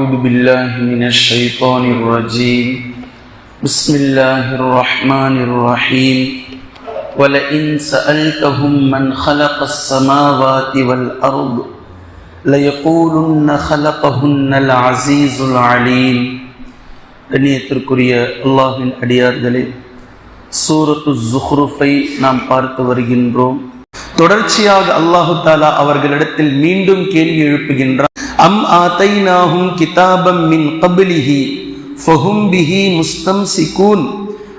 أعوذ بالله من الشيطان الرجيم بسم الله الرحمن الرحيم ولئن سألتهم من خلق السماوات والأرض ليقولن خلقهن العزيز العليم கண்ணியத்திற்குரிய அல்லாஹின் அடியார்களே சூரத்து ஜுஹ்ருஃபை நாம் பார்த்து வருகின்றோம் தொடர்ச்சியாக அல்லாஹு தாலா அவர்களிடத்தில் மீண்டும் கேள்வி எழுப்புகின்றார் அம் ஆதைனாஹும் கிதாபம் மின் கபிலிஹி ஃபஹும் பிஹி முஸ்தம்சிகூன்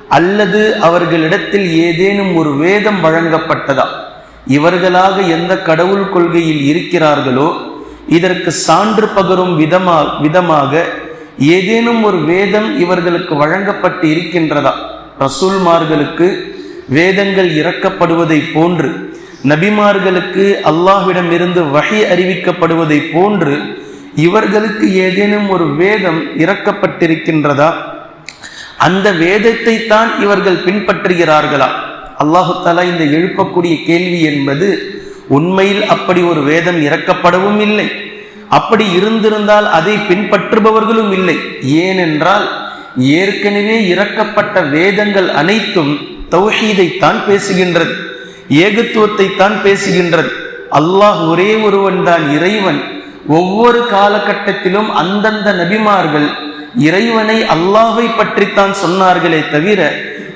அல்லது அவர்களிடத்தில் ஏதேனும் ஒரு வேதம் வழங்கப்பட்டதா? இவர்களாக எந்த கடவுள் கொள்கையில் இருக்கிறார்களோ இதற்கு சான்று பகரும் விதமா விதமாக ஏதேனும் ஒரு வேதம் இவர்களுக்கு வழங்கப்பட்டு இருக்கின்றதா ரசூல்மார்களுக்கு வேதங்கள் இறக்கப்படுவதை போன்று நபிமார்களுக்கு அல்லாஹ்விடமிருந்து வகை அறிவிக்கப்படுவதை போன்று இவர்களுக்கு ஏதேனும் ஒரு வேதம் இறக்கப்பட்டிருக்கின்றதா? அந்த வேதத்தை தான் இவர்கள் பின்பற்றுகிறார்களா? அல்லாஹு தாலா இந்த எழுப்பக்கூடிய கேள்வி என்பது உண்மையில் அப்படி ஒரு வேதம் இறக்கப்படவும் இல்லை. அப்படி இருந்திருந்தால் அதை பின்பற்றுபவர்களும் இல்லை. ஏனென்றால் ஏற்கனவே இறக்கப்பட்ட வேதங்கள் அனைத்தும் தௌஹீதை தான் பேசுகின்றது. ஏகத்துவத்தை தான் பேசுகின்றது. அல்லாஹ் ஒரே ஒருவன் தான் இறைவன். ஒவ்வொரு காலகட்டத்திலும் அந்தந்த நபிமார்கள் இறைவனை அல்லாஹை பற்றித்தான் சொன்னார்களே தவிர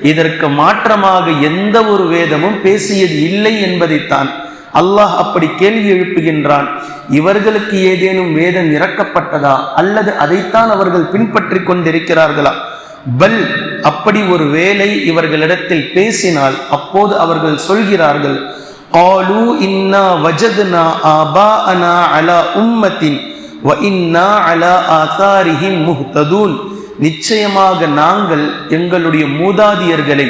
இதற்கு மாற்றமாக எந்த ஒரு வேதமும் பேசியது இல்லை என்பதைத்தான் அல்லாஹ் அப்படி கேள்வி எழுப்புகின்றான். இவர்களுக்கு ஏதேனும் வேதம் இறக்கப்பட்டதா? அல்லது அதைத்தான் அவர்கள் பின்பற்றி கொண்டிருக்கிறார்களா? பல் அப்படி ஒரு வேலை இவர்களிடத்தில் பேசினால் அப்போது அவர்கள் சொல்கிறார்கள் ஆலு இன்னா வஜதுனா ஆபா அனா அலா உம்மத்தின் வ இன்னா அலா ஆசாரிஹிம் முஹ்ததூன். நிச்சயமாக நாங்கள் எங்களுடைய மூதாதியர்களை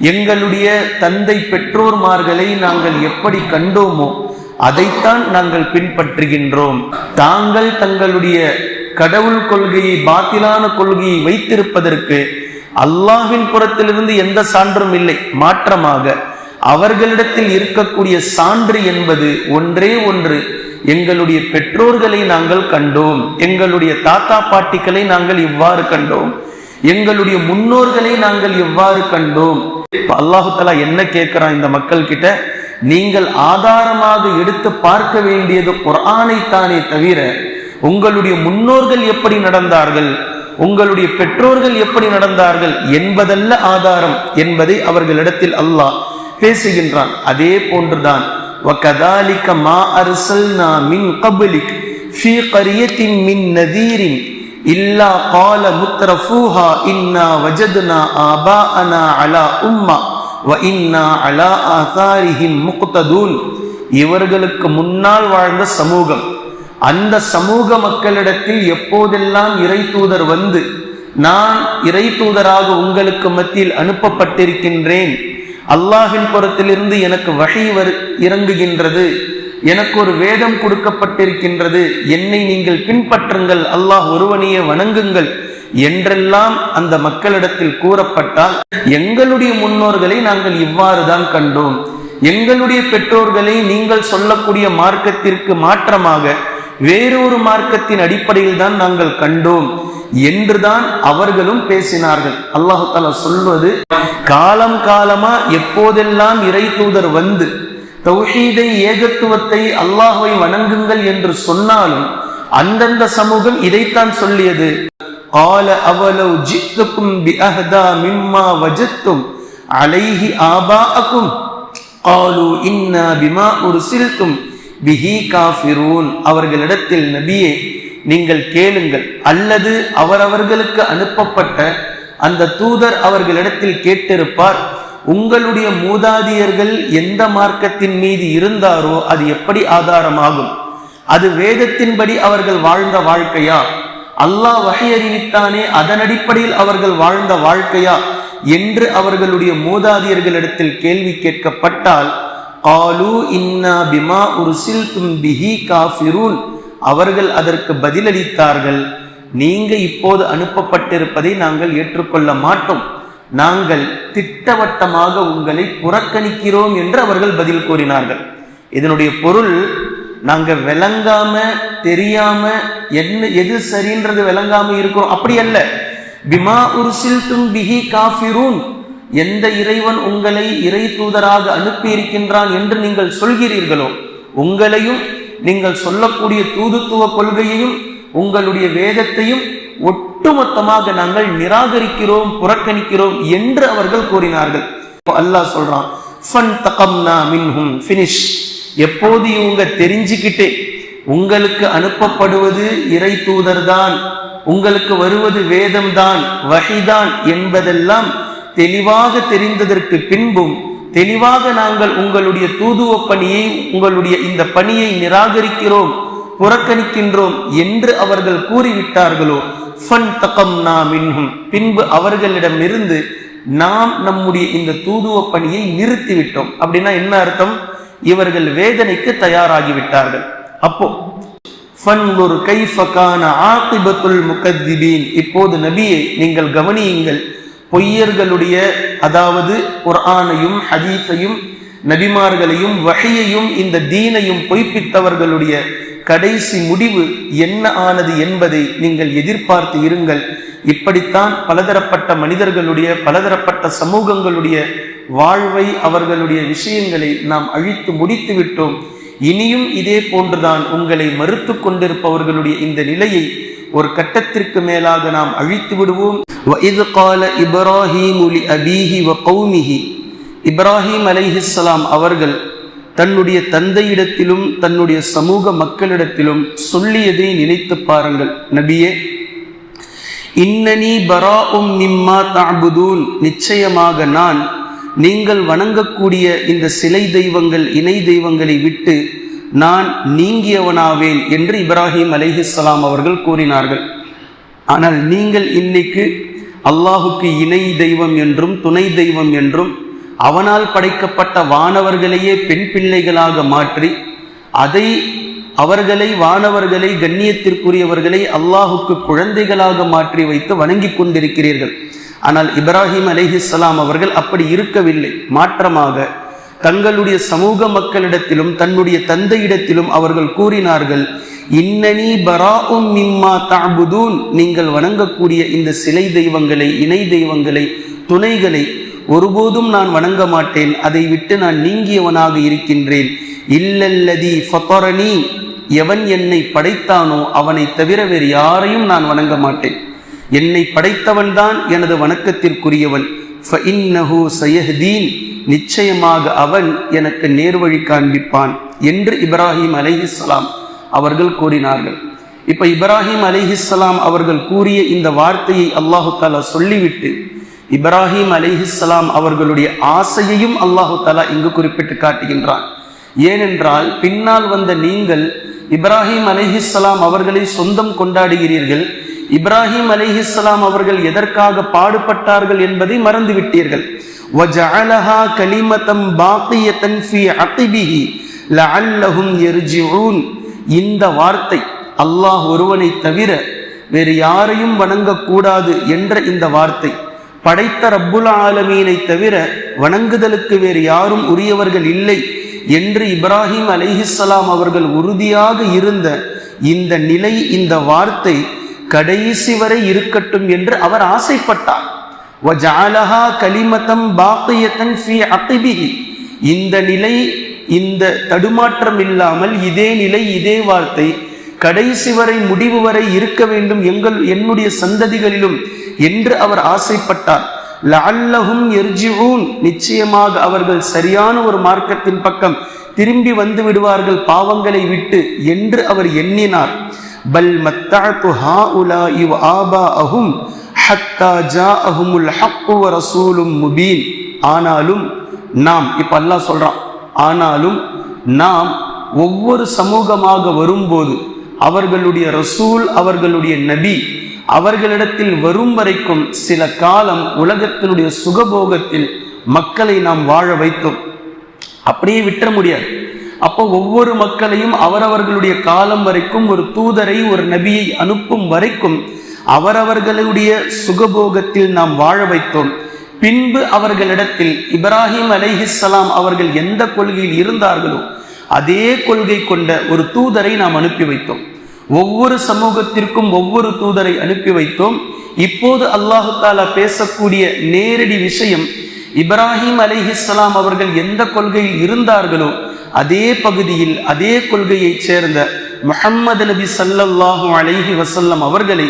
எங்களுடைய தந்தை பெற்றோர்மார்களை நாங்கள் எப்படி கண்டோமோ அதைத்தான் நாங்கள் பின்பற்றுகின்றோம். தாங்கள் தங்களுடைய கடவுள் கொள்கையை பாத்திலான கொள்கையை வைத்திருப்பதற்கு அல்லாஹின் புறத்திலிருந்து எந்த சான்றும் இல்லை. மாற்றமாக அவர்களிடத்தில் இருக்கக்கூடிய சான்று என்பது ஒன்றே ஒன்று. எங்களுடைய பெற்றோர்களை நாங்கள் கண்டோம். எங்களுடைய தாத்தா பாட்டிகளை நாங்கள் இவ்வாறு கண்டோம். எங்களுடைய முன்னோர்களை நாங்கள் எவ்வாறு கண்டோம். அல்லாஹு தலா என்ன கேட்கிறான் இந்த மக்கள் கிட்ட நீங்கள் ஆதாரமாக எடுத்து பார்க்க வேண்டியது குரானை தானே தவிர உங்களுடைய முன்னோர்கள் எப்படி நடந்தார்கள்? உங்களுடைய பெற்றோர்கள் எப்படி நடந்தார்கள் என்பதல்ல ஆதாரம் என்பதை அவர்களிடத்தில் அல்லாஹ் பேசுகின்றான் அதே போன்றுதான் وَكَذَلِكَ مَا أَرْسَلْنَا مِنْ قَبْلِكَ فِي قَرْيَةٍ مِنْ نَذِيرٍ إِلَّا قَالَ مُتْرَفُوهَا إِنَّا وَجَدْنَا آبَاءَنَا عَلَى أُمَّةٍ وَإِنَّا عَلَى آثَارِهِمْ مُقْتَدُونَ இவர்களுக்கு முன்னால் வாழ்ந்த சமூகம் அந்த சமூக மக்களிடத்தில் எப்போதெல்லாம் இறை தூதர் வந்து நான் இறை தூதராக உங்களுக்கு மத்தியில் அனுப்பப்பட்டிருக்கின்றேன் அல்லாஹின் புறத்திலிருந்து எனக்கு வகை வரு இறங்குகின்றது எனக்கு ஒரு வேதம் கொடுக்கப்பட்டிருக்கின்றது என்னை நீங்கள் பின்பற்றுங்கள் அல்லாஹ் ஒருவனையே வணங்குங்கள் என்றெல்லாம் அந்த மக்களிடத்தில் கூறப்பட்டால் எங்களுடைய முன்னோர்களை நாங்கள் இவ்வாறு தான் கண்டோம். எங்களுடைய பெற்றோர்களை நீங்கள் சொல்லக்கூடிய மார்க்கத்திற்கு மாற்றமாக வேறொரு மார்க்கத்தின் அடிப்படையில் தான் நாங்கள் கண்டோம் என்றுதான் அவர்களும் பேசினார்கள். அல்லாஹு தாலா சொல்வது காலம் காலமா எப்போதெல்லாம் இறை தூதர் வந்து தௌஹீதை ஏகத்துவத்தை அல்லாஹுவை வணங்குங்கள் என்று சொன்னாலும் அந்தந்த சமூகம் இதைத்தான் சொல்லியது. ஆல அவலோ ஜித்துக்கும் பிஅஹதா மிம்மா வஜத்தும் அலைஹி ஆபாஅக்கும் ஆலு இன்னா பிமா உர்சில்தும் பிஹி காஃபிரூன் அவர்களிடத்தில் நபியே நீங்கள் கேளுங்கள். அல்லது அவரவர்களுக்கு அனுப்பப்பட்ட அந்த தூதர் அவர்களிடத்தில் கேட்டிருப்பார் உங்களுடைய மூதாதியர்கள் எந்த மார்க்கத்தின் மீது இருந்தாரோ அது எப்படி ஆதாரமாகும்? அது வேதத்தின்படி அவர்கள் வாழ்ந்த வாழ்க்கையா? அல்லாஹ் வகை அறிவித்தானே அதன் அடிப்படையில் அவர்கள் வாழ்ந்த வாழ்க்கையா? என்று அவர்களுடைய மூதாதியர்களிடத்தில் கேள்வி கேட்கப்பட்டால் காலு இன்னா பிமா உருசில் பிஹி காஃபிரூன் அவர்கள் அதற்கு பதிலளித்தார்கள். நீங்க இப்போது அனுப்பப்பட்டிருப்பதை நாங்கள் ஏற்றுக்கொள்ள மாட்டோம். நாங்கள் திட்டவட்டமாக உங்களை புறக்கணிக்கிறோம் என்று அவர்கள் பதில் கூறினார்கள். இதனுடைய பொருள் நாங்க விளங்காம தெரியாம என்ன எது சரின்றது விளங்காம இருக்கிறோம். அப்படி அல்ல. பிமா உருசில் பிஹி காஃபிரூன். எந்த இறைவன் உங்களை இறை தூதராக அனுப்பி இருக்கின்றான் என்று நீங்கள் சொல்கிறீர்களோ உங்களையும் நீங்கள் சொல்லக்கூடிய தூதுத்துவ கொள்கையையும் உங்களுடைய வேதத்தையும் ஒட்டுமொத்தமாக நாங்கள் நிராகரிக்கிறோம் புறக்கணிக்கிறோம் என்று அவர்கள் கூறினார்கள். அல்லாஹ் சொல்றான் தகம்னா மின்ஹும் ஃபினிஷ். எப்போது இவங்க தெரிஞ்சுக்கிட்டே உங்களுக்கு அனுப்பப்படுவது இறை தூதர்தான் உங்களுக்கு வருவது வேதம்தான் வகைதான் என்பதெல்லாம் தெளிவாக தெரிந்ததற்கு பின்பும் தெளிவாக நாங்கள் உங்களுடைய தூதுவ பணியை உங்களுடைய இந்த பணியை நிராகரிக்கிறோம் புறக்கணிக்கின்றோம் என்று அவர்கள் கூறிவிட்டார்களோ ஃபன் தகம் மின்ஹும். பின்பு அவர்களிடமிருந்து நாம் நம்முடைய இந்த தூதுவ பணியை நிறுத்திவிட்டோம். அப்படின்னா என்ன அர்த்தம்? இவர்கள் வேதனைக்கு தயாராகிவிட்டார்கள். அப்போ இப்போது நபியை நீங்கள் கவனியுங்கள். பொய்யர்களுடைய அதாவது குர்ஆனையும் ஹதீஸையும் நபிமார்களையும் வகையையும் இந்த தீனையும் பொய்ப்பித்தவர்களுடைய கடைசி முடிவு என்ன ஆனது என்பதை நீங்கள் எதிர்பார்த்து இருங்கள். இப்படித்தான் பலதரப்பட்ட மனிதர்களுடைய பலதரப்பட்ட சமூகங்களுடைய வாழ்வை அவர்களுடைய விஷயங்களை நாம் அழித்து முடித்து விட்டோம். இனியும் இதே போன்றுதான் உங்களை மறுத்து கொண்டிருப்பவர்களுடைய இந்த நிலையை ஒரு கட்டத்திற்கு மேலாக நாம் அழித்து விடுவோம். இப்ராஹிமுலி அபீஹி வ கௌமிஹி இப்ராஹிம் அலைஹிஸ்லாம் அவர்கள் தன்னுடைய தந்தையிடத்திலும் தன்னுடைய சமூக மக்களிடத்திலும் சொல்லியதை நினைத்து பாருங்கள். நபியே இன்னனி பரா உம் நிம்மா தாபுதூன் நிச்சயமாக நான் நீங்கள் வணங்கக்கூடிய இந்த சிலை தெய்வங்கள் இணை தெய்வங்களை விட்டு நான் நீங்கியவனாவேன் என்று இப்ராஹிம் அலிஹிஸ்லாம் அவர்கள் கூறினார்கள். ஆனால் நீங்கள் இன்னைக்கு அல்லாஹுக்கு இணை தெய்வம் என்றும் துணை தெய்வம் என்றும் அவனால் படைக்கப்பட்ட வானவர்களையே பெண் பிள்ளைகளாக மாற்றி அதை அவர்களை வானவர்களை கண்ணியத்திற்குரியவர்களை அல்லாஹுக்கு குழந்தைகளாக மாற்றி வைத்து வணங்கி கொண்டிருக்கிறீர்கள். ஆனால் இப்ராஹிம் அலிஹிஸ்லாம் அவர்கள் அப்படி இருக்கவில்லை. மாற்றமாக தங்களுடைய சமூக மக்களிடத்திலும் தன்னுடைய தந்தையிடத்திலும் அவர்கள் கூறினார்கள் இன்னனி பராவும் மிம்மா தாபுதூன் நீங்கள் வணங்கக்கூடிய இந்த சிலை தெய்வங்களை இணை தெய்வங்களை துணைகளை ஒருபோதும் நான் வணங்க மாட்டேன். அதை விட்டு நான் நீங்கியவனாக இருக்கின்றேன். இல்லல்லதி ஃபத்தரணி எவன் என்னை படைத்தானோ அவனை தவிர வேறு யாரையும் நான் வணங்க மாட்டேன். என்னை படைத்தவன்தான் எனது வணக்கத்திற்குரியவன். ஃபஇன்னஹு சயஹ்தீன். நிச்சயமாக அவன் எனக்கு நேர்வழி காண்பிப்பான் என்று இப்ராஹிம் அலிஹிஸ்லாம் அவர்கள் கூறினார்கள். இப்ப இப்ராஹிம் அலிஹிஸ்லாம் அவர்கள் கூறிய இந்த வார்த்தையை அல்லாஹு தாலா சொல்லிவிட்டு இப்ராஹிம் அலிஹிஸ்லாம் அவர்களுடைய ஆசையையும் அல்லாஹு தாலா இங்கு குறிப்பிட்டு காட்டுகின்றான். ஏனென்றால் பின்னால் வந்த நீங்கள் இப்ராஹிம் அலிஹிஸ்லாம் அவர்களை சொந்தம் கொண்டாடுகிறீர்கள் இப்ராஹிம் அலிஹிஸ்லாம் அவர்கள் எதற்காக பாடுபட்டார்கள் என்பதை மறந்துவிட்டீர்கள். இந்த வார்த்தை அல்லாஹ் ஒருவனை தவிர வேறு யாரையும் வணங்கக்கூடாது என்ற இந்த வார்த்தை. படைத்த ரப்புல் ஆலமீனை தவிர வணங்குதலுக்கு வேறு யாரும் உரியவர்கள் இல்லை என்று இப்ராஹிம் அலிஹிஸ்லாம் அவர்கள் உறுதியாக இருந்த இந்த நிலை இந்த வார்த்தை கடைசி வரை இருக்கட்டும் என்று அவர் ஆசைப்பட்டார். கலிமத்தம் பாக்கியத்தன் இந்த நிலை இந்த தடுமாற்றம் இல்லாமல் இதே நிலை இதே வார்த்தை கடைசி வரை முடிவு வரை இருக்க வேண்டும் எங்கள் என்னுடைய சந்ததிகளிலும் என்று அவர் ஆசைப்பட்டார். லல்லஹும் எர்ஜிஊன் நிச்சயமாக அவர்கள் சரியான ஒரு மார்க்கத்தின் பக்கம் திரும்பி வந்து விடுவார்கள் பாவங்களை விட்டு என்று அவர் எண்ணினார். பல் மத்தஅது ஹாஉலாஇ வ ஆபாஅஹும் ஹத்தா ஜாஅஹுமுல் ஹக்கு வ ரசூலும் முபீன் ஆனாலும் நாம் இப்போ அல்லாஹ் சொல்கிறான் ஆனாலும் நாம் ஒவ்வொரு சமூகமாக வரும்போது அவர்களுடைய ரசூல் அவர்களுடைய நபி அவர்களிடத்தில் வரும் வரைக்கும் சில காலம் உலகத்தினுடைய சுகபோகத்தில் மக்களை நாம் வாழ வைத்தோம். அப்படியே விட்டுற முடியாது. அப்போ ஒவ்வொரு மக்களையும் அவரவர்களுடைய காலம் வரைக்கும் ஒரு தூதரை ஒரு நபியை அனுப்பும் வரைக்கும் அவரவர்களுடைய சுகபோகத்தில் நாம் வாழ வைத்தோம். பின்பு அவர்களிடத்தில் இப்ராஹிம் அலைஹிஸ்லாம் அவர்கள் எந்த கொள்கையில் இருந்தார்களோ அதே கொள்கை கொண்ட ஒரு தூதரை நாம் அனுப்பி வைத்தோம். ஒவ்வொரு சமூகத்திற்கும் ஒவ்வொரு தூதரை அனுப்பி வைத்தோம். இப்போது அல்லாஹு தாலா பேசக்கூடிய நேரடி விஷயம் இப்ராஹிம் அலிஹிஸ்லாம் அவர்கள் எந்த கொள்கையில் இருந்தார்களோ அதே பகுதியில் அதே கொள்கையைச் சேர்ந்த முஹம்மது நபி சல்லல்லாஹு அலைஹி வசல்லம் அவர்களை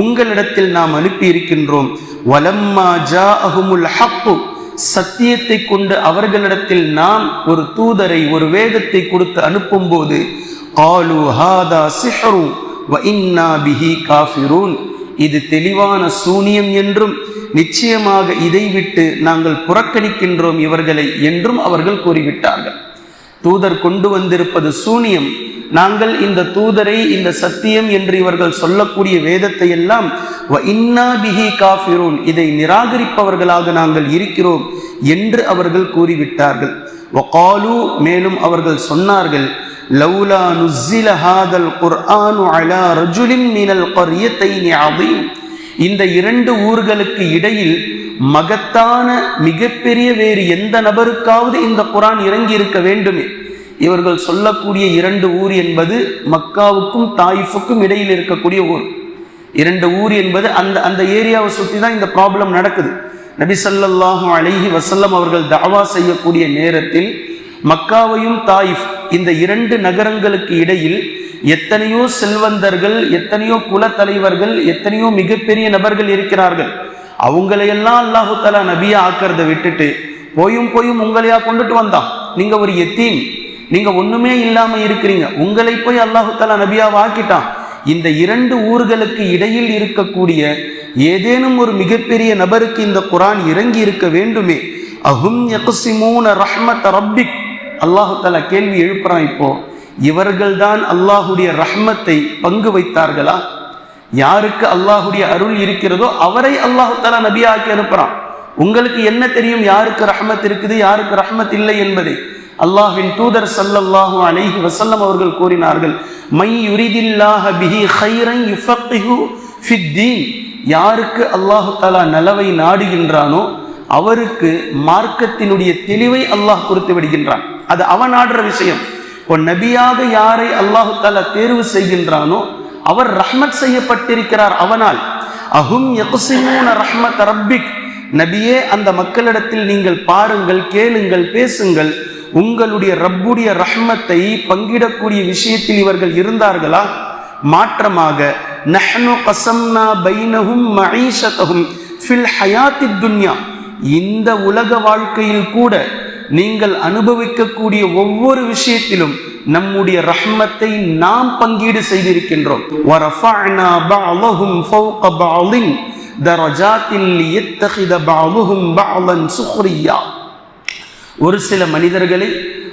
உங்களிடத்தில் நாம் அனுப்பி இருக்கின்றோம் வலம்மா ஜா அஹுமுல் ஹப்பு சத்தியத்தை கொண்டு அவர்களிடத்தில் நாம் ஒரு தூதரை ஒரு வேதத்தை கொடுத்து அனுப்பும் போது காலு ஹாதா சிஹரு வ இன்னா பிஹி காஃபிரூன். இது தெளிவான சூனியம் என்றும் நிச்சயமாக இதை விட்டு நாங்கள் புறக்கணிக்கின்றோம் இவர்களை என்றும் அவர்கள் கூறிவிட்டார்கள். தூதர் கொண்டு வந்திருப்பது சூனியம். நாங்கள் இந்த தூதரை இந்த சத்தியம் என்று இவர்கள் சொல்லக்கூடிய வேதத்தை எல்லாம் காஃபிரூன். இதை நிராகரிப்பவர்களாக நாங்கள் இருக்கிறோம் என்று அவர்கள் கூறிவிட்டார்கள். வகாலு மேலும் அவர்கள் சொன்னார்கள் லௌலா நுஸ்ஸில ஹாதல் குர்ஆனு அலா ரஜுலின் மினல் கரியத்தைனி இந்த இரண்டு ஊர்களுக்கு இடையில் மகத்தான மிகப்பெரிய வேறு எந்த நபருக்காவது இந்த குரான் இறங்கி இருக்க வேண்டுமே. இவர்கள் சொல்லக்கூடிய இரண்டு ஊர் என்பது மக்காவுக்கும் தாயிஃபுக்கும் இடையில் இருக்கக்கூடிய ஊர். இரண்டு ஊர் என்பது அந்த அந்த ஏரியாவை சுற்றி தான் இந்த ப்ராப்ளம் நடக்குது. நபி அழகி வசல்லம் அவர்கள் தாவா செய்யக்கூடிய நேரத்தில் மக்காவையும் தாயிஃப் இந்த இரண்டு நகரங்களுக்கு இடையில் எத்தனையோ செல்வந்தர்கள் எத்தனையோ குல தலைவர்கள் எத்தனையோ மிகப்பெரிய நபர்கள் இருக்கிறார்கள். அவங்களையெல்லாம் அல்லாஹு தலா நபியா ஆக்கிறத விட்டுட்டு போயும் போயும் உங்களையா கொண்டுட்டு வந்தான். நீங்க ஒரு எத்தீன் நீங்க ஒண்ணுமே இல்லாம இருக்கிறீங்க. உங்களை போய் அல்லாஹு தலா நபியா ஆக்கிட்டான். இந்த இரண்டு ஊர்களுக்கு இடையில் இருக்கக்கூடிய ஏதேனும் ஒரு மிகப்பெரிய நபருக்கு இந்த குரான் இறங்கி இருக்க வேண்டுமே. அஹும் ரஹ்மத் ரப்பிக். அல்லாஹு தலா கேள்வி எழுப்புறான் இப்போ. இவர்கள்தான் அல்லாஹுடைய ரஹ்மத்தை பங்கு வைத்தார்களா? யாருக்கு அல்லாஹுடைய அருள் இருக்கிறதோ அவரை அல்லாஹு தலா நபியாக்கி அனுப்புறான். உங்களுக்கு என்ன தெரியும் யாருக்கு ரஹமத் இருக்குது யாருக்கு ரஹமத் இல்லை என்பதை? அல்லாஹின் தூதர் சல்லல்லாஹு அலைஹி வசல்லம் அவர்கள் கூறினார்கள் மை யுரிதில்லாஹ பிஹி ஹைரன் யுஃபத்திஹு ஃபித்தீன். யாருக்கு அல்லாஹு தலா நலவை நாடுகின்றானோ அவருக்கு மார்க்கத்தினுடைய தெளிவை அல்லாஹ் கொடுத்து விடுகின்றான். அது அவன் ஆடுற விஷயம். இப்போ நபியாக யாரை அல்லாஹு தாலா தேர்வு செய்கின்றானோ அவர் ரஹ்மத் செய்யப்பட்டிருக்கிறார் அவனால். அஹும் ரஹ்மத் ரப்பிக். நபியே அந்த மக்களிடத்தில் நீங்கள் பாருங்கள் கேளுங்கள் பேசுங்கள். உங்களுடைய ரப்புடைய ரஹ்மத்தை பங்கிடக்கூடிய விஷயத்தில் இவர்கள் இருந்தார்களா? மாற்றமாக நஹ்னு கசம்னா பைனஹும் மஈஷதஹும் ஃபில் ஹயாத்தி துன்யா. இந்த உலக வாழ்க்கையில் கூட நீங்கள் அனுபவிக்கக்கூடிய ஒவ்வொரு விஷயத்திலும் நம்முடைய ரஹ்மத்தை நாம் பங்கீடு செய்திருக்கின்றோம். ஒரு சில மனிதர்களை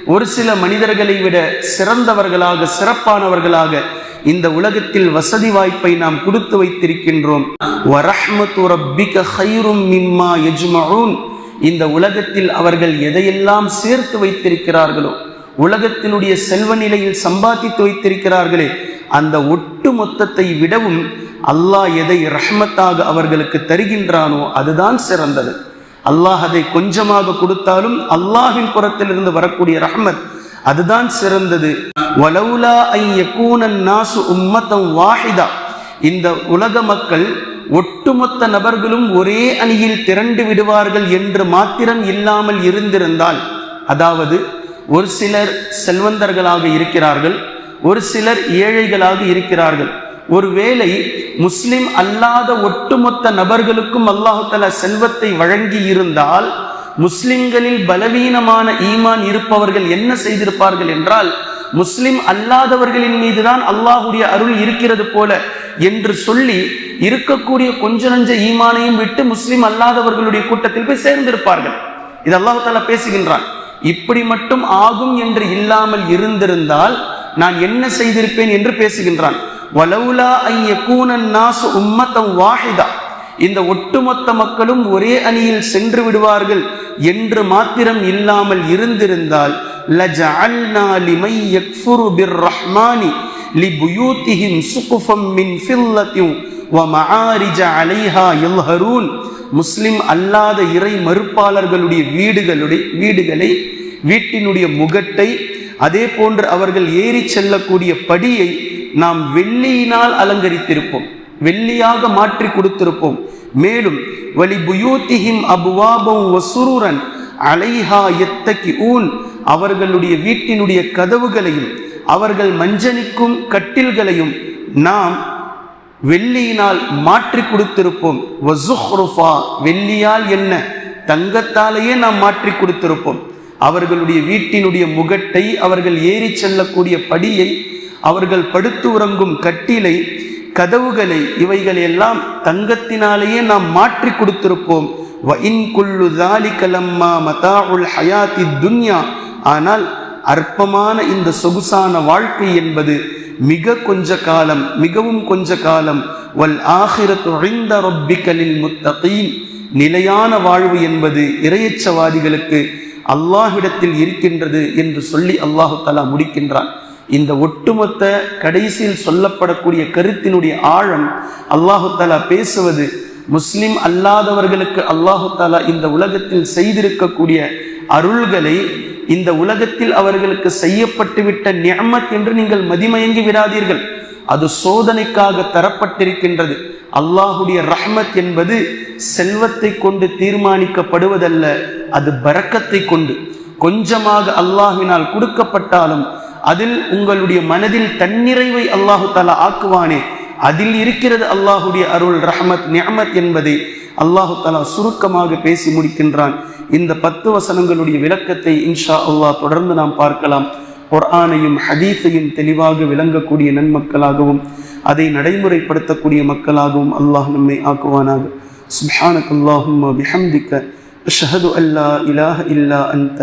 ஒரு சில மனிதர்களை விட சிறந்தவர்களாக சிறப்பானவர்களாக இந்த உலகத்தில் வசதி வாய்ப்பை நாம் கொடுத்து வைத்திருக்கின்றோம். இந்த உலகத்தில் அவர்கள் எதையெல்லாம் சேர்த்து வைத்திருக்கிறார்களோ உலகத்தினுடைய செல்வ நிலையில் சம்பாதித்து வைத்திருக்கிறார்களே அந்த ஒட்டு மொத்தத்தை விடவும் அல்லாஹ் எதை ரஹ்மத்தாக அவர்களுக்கு தருகின்றானோ அதுதான் சிறந்தது. அல்லாஹ் அதை கொஞ்சமாக கொடுத்தாலும் அல்லாஹின் புறத்திலிருந்து வரக்கூடிய ரஹ்மத் அதுதான் சிறந்தது. வலவுலா நாசு உம்மத்தம் வாஹிதா. இந்த உலக மக்கள் ஒட்டுமொத்த நபர்களும் ஒரே அணியில் திரண்டு விடுவார்கள் என்று மாத்திரம் இல்லாமல் இருந்திருந்தால் அதாவது ஒரு சிலர் செல்வந்தர்களாக இருக்கிறார்கள் ஒரு சிலர் ஏழைகளாக இருக்கிறார்கள். ஒருவேளை முஸ்லிம் அல்லாத ஒட்டுமொத்த நபர்களுக்கும் அல்லாஹால செல்வத்தை வழங்கி இருந்தால் முஸ்லிம்களில் பலவீனமான ஈமான் இருப்பவர்கள் என்ன செய்திருப்பார்கள் என்றால் முஸ்லிம் அல்லாதவர்களின் மீதுதான் அல்லாஹுடைய அருள் இருக்கிறது போல என்று சொல்லி இருக்கக்கூடிய கொஞ்ச நஞ்ச ஈமானையும் விட்டு முஸ்லிம் அல்லாதவர்களுடைய கூட்டத்தில் போய் சேர்ந்திருப்பார்கள். இது அல்லாஹு தாலா பேசுகின்றான். இப்படி மட்டும் ஆகும் என்று இல்லாமல் இருந்திருந்தால் நான் என்ன செய்திருப்பேன் என்று பேசுகின்றான். வலவுலா நாசு உம்மத்தம் வாஹிதா. இந்த ஒட்டுமொத்த மக்களும் ஒரே அணியில் சென்று விடுவார்கள் என்று மாத்திரம் இல்லாமல் இருந்திருந்தால் லிமை சுகுஃபம் வ அலைஹா முஸ்லிம் அல்லாத இறை மறுப்பாளர்களுடைய வீடுகளுடைய வீடுகளை வீட்டினுடைய முகட்டை அதே போன்று அவர்கள் ஏறி செல்லக்கூடிய படியை நாம் வெள்ளியினால் அலங்கரித்திருப்போம் வெள்ளியாக மாற்றி கொடுத்திருப்போம். மேலும் வலி புயூத்திஹிம் அபுவாபம் வசுருரன் அலைஹா எத்தகி ஊன் அவர்களுடைய வீட்டினுடைய கதவுகளையும் அவர்கள் மஞ்சனிக்கும் கட்டில்களையும் நாம் வெள்ளியினால் மாற்றி கொடுத்திருப்போம். வசுஹ்ருஃபா வெள்ளியால் என்ன? தங்கத்தாலேயே நாம் மாற்றி கொடுத்திருப்போம். அவர்களுடைய வீட்டினுடைய முகட்டை அவர்கள் ஏறி செல்லக்கூடிய படியை அவர்கள் படுத்து உறங்கும் கட்டிலை கதவுகளை இவைகள் எல்லாம் தங்கத்தினாலேயே நாம் மாற்றி கொடுத்திருப்போம். ஹயாத்தி துன்யா. ஆனால் அற்பமான இந்த சொகுசான வாழ்க்கை என்பது மிக கொஞ்ச காலம் மிகவும் கொஞ்ச காலம். வல் ஆகிரத்துகளில் இந்த நிலையான வாழ்வு என்பது இரையச்சவாதிகளுக்கு அல்லாஹ்விடத்தில் இருக்கின்றது என்று சொல்லி அல்லாஹு தலா முடிக்கின்றான். இந்த ஒட்டுமொத்த கடைசியில் சொல்லப்படக்கூடிய கருத்தினுடைய ஆழம் அல்லாஹு தாலா பேசுவது முஸ்லிம் அல்லாதவர்களுக்கு அல்லாஹு தாலா இந்த உலகத்தில் செய்திருக்கக்கூடிய அருள்களை இந்த உலகத்தில் அவர்களுக்கு செய்யப்பட்டுவிட்ட நியமத் என்று நீங்கள் மதிமயங்கி விடாதீர்கள். அது சோதனைக்காக தரப்பட்டிருக்கின்றது. அல்லாஹுடைய ரஹ்மத் என்பது செல்வத்தை கொண்டு தீர்மானிக்கப்படுவதல்ல அது பறக்கத்தை கொண்டு. கொஞ்சமாக அல்லாஹினால் கொடுக்கப்பட்டாலும் அதில் உங்களுடைய மனதில் தன்னிறைவை அல்லாஹு தாலா ஆக்குவானே. அதில் இருக்கிறது அல்லாஹுடைய அருள் ரஹமத் நியமத் என்பதை அல்லாஹு தாலா சுருக்கமாக பேசி முடிக்கின்றான். இந்த பத்து வசனங்களுடைய விளக்கத்தை இன்ஷா அல்லாஹ் தொடர்ந்து நாம் பார்க்கலாம். குர்ஆனையும் ஹதீஸையும் தெளிவாக விளங்கக்கூடிய நன்மக்களாகவும் அதை நடைமுறைப்படுத்தக்கூடிய மக்களாகவும் அல்லாஹ் நம்மை ஆக்குவானாக. சுப்ஹானக் அல்லாஹும்ம பிஹம்திக்க அஷ்ஹது அல்லா இலாஹ இல்லா அன்த